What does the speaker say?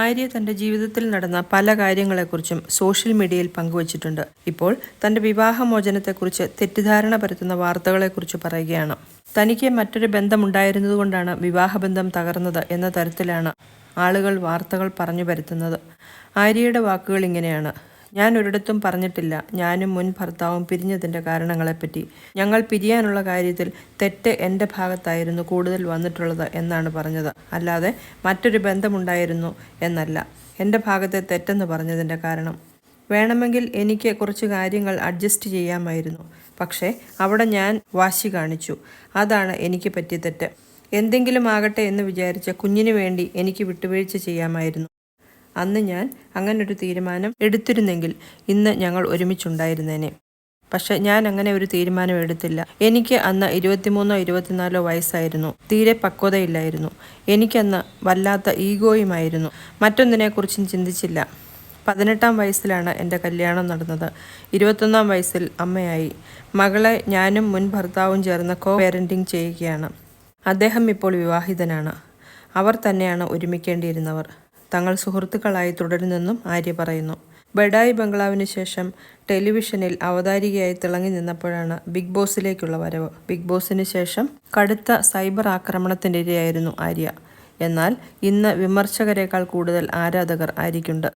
ആര്യ തന്റെ ജീവിതത്തിൽ നടന്ന പല കാര്യങ്ങളെക്കുറിച്ചും സോഷ്യൽ മീഡിയയിൽ പങ്കുവച്ചിട്ടുണ്ട്. ഇപ്പോൾ തന്റെ വിവാഹമോചനത്തെക്കുറിച്ച് തെറ്റിദ്ധാരണ പരത്തുന്ന വാർത്തകളെക്കുറിച്ച് പറയുകയാണ്. തനിക്ക് മറ്റൊരു ബന്ധമുണ്ടായിരുന്നതുകൊണ്ടാണ് വിവാഹബന്ധം തകർന്നത് എന്ന തരത്തിലാണ് ആളുകൾ വാർത്തകൾ പറഞ്ഞു പരത്തുന്നത്. ആര്യയുടെ വാക്കുകൾ ഇങ്ങനെയാണ്. ഞാൻ ഒരിടത്തും പറഞ്ഞിട്ടില്ല. ഞാനും മുൻ ഭർത്താവും പിരിഞ്ഞതിന്റെ കാരണങ്ങളെപ്പറ്റി. ഞങ്ങൾ പിരിയാനുള്ള കാര്യത്തിൽ തെറ്റ് എന്റെ ഭാഗത്തായിരുന്നു കൂടുതൽ വന്നിട്ടുള്ളത് എന്നാണ് പറഞ്ഞത്. അല്ലാതെ മറ്റൊരു ബന്ധമുണ്ടായിരുന്നു എന്നല്ല. എന്റെ ഭാഗത്തെ തെറ്റെന്ന് പറഞ്ഞതിന്റെ കാരണം. വേണമെങ്കിൽ എനിക്ക് കുറച്ച് കാര്യങ്ങൾ അഡ്ജസ്റ്റ് ചെയ്യാമായിരുന്നു. പക്ഷേ അവിടെ ഞാൻ വാശി കാണിച്ചു. അതാണ് എനിക്ക് പറ്റിയ തെറ്റ്. എന്തെങ്കിലും ആകട്ടെ എന്ന് വിചാരിച്ച കുഞ്ഞിനു വേണ്ടി എനിക്ക് വിട്ടുവീഴ്ച ചെയ്യാമായിരുന്നു. അന്ന് ഞാൻ അങ്ങനൊരു തീരുമാനം എടുത്തിരുന്നെങ്കിൽ ഇന്ന് ഞങ്ങൾ ഒരുമിച്ചുണ്ടായിരുന്നേനെ. പക്ഷെ ഞാൻ അങ്ങനെ ഒരു തീരുമാനം എടുത്തില്ല. എനിക്ക് അന്ന് ഇരുപത്തിമൂന്നോ ഇരുപത്തിനാലോ വയസ്സായിരുന്നു. തീരെ പക്വതയില്ലായിരുന്നു. എനിക്കന്ന് വല്ലാത്ത ഈഗോയുമായിരുന്നു. മറ്റൊന്നിനെക്കുറിച്ചും ചിന്തിച്ചില്ല. പതിനെട്ടാം വയസ്സിലാണ് എന്റെ കല്യാണം നടന്നത്. ഇരുപത്തൊന്നാം വയസ്സിൽ അമ്മയായി. മകളെ ഞാനും മുൻ ഭർത്താവും ചേർന്ന് കോ പേരന്റിങ് ചെയ്യുകയാണ്. അദ്ദേഹം ഇപ്പോൾ വിവാഹിതനാണ്. അവർ തന്നെയാണ് ഒരുമിക്കേണ്ടിയിരുന്നവർ. തങ്ങൾ സുഹൃത്തുക്കളായി തുടരുന്നെന്നും ആര്യ പറയുന്നു. ബഡായി ബംഗ്ലാവിന് ശേഷം ടെലിവിഷനിൽ അവതാരികയായി തിളങ്ങി നിന്നപ്പോഴാണ് ബിഗ് ബോസിലേക്കുള്ള വരവ്. ബിഗ് ബോസിന് ശേഷം കടുത്ത സൈബർ ആക്രമണത്തിനിരയായിരുന്നു ആര്യ. എന്നാൽ ഇന്ന് വിമർശകരെക്കാൾ കൂടുതൽ ആരാധകർ ആര്യയ്ക്കുണ്ട്.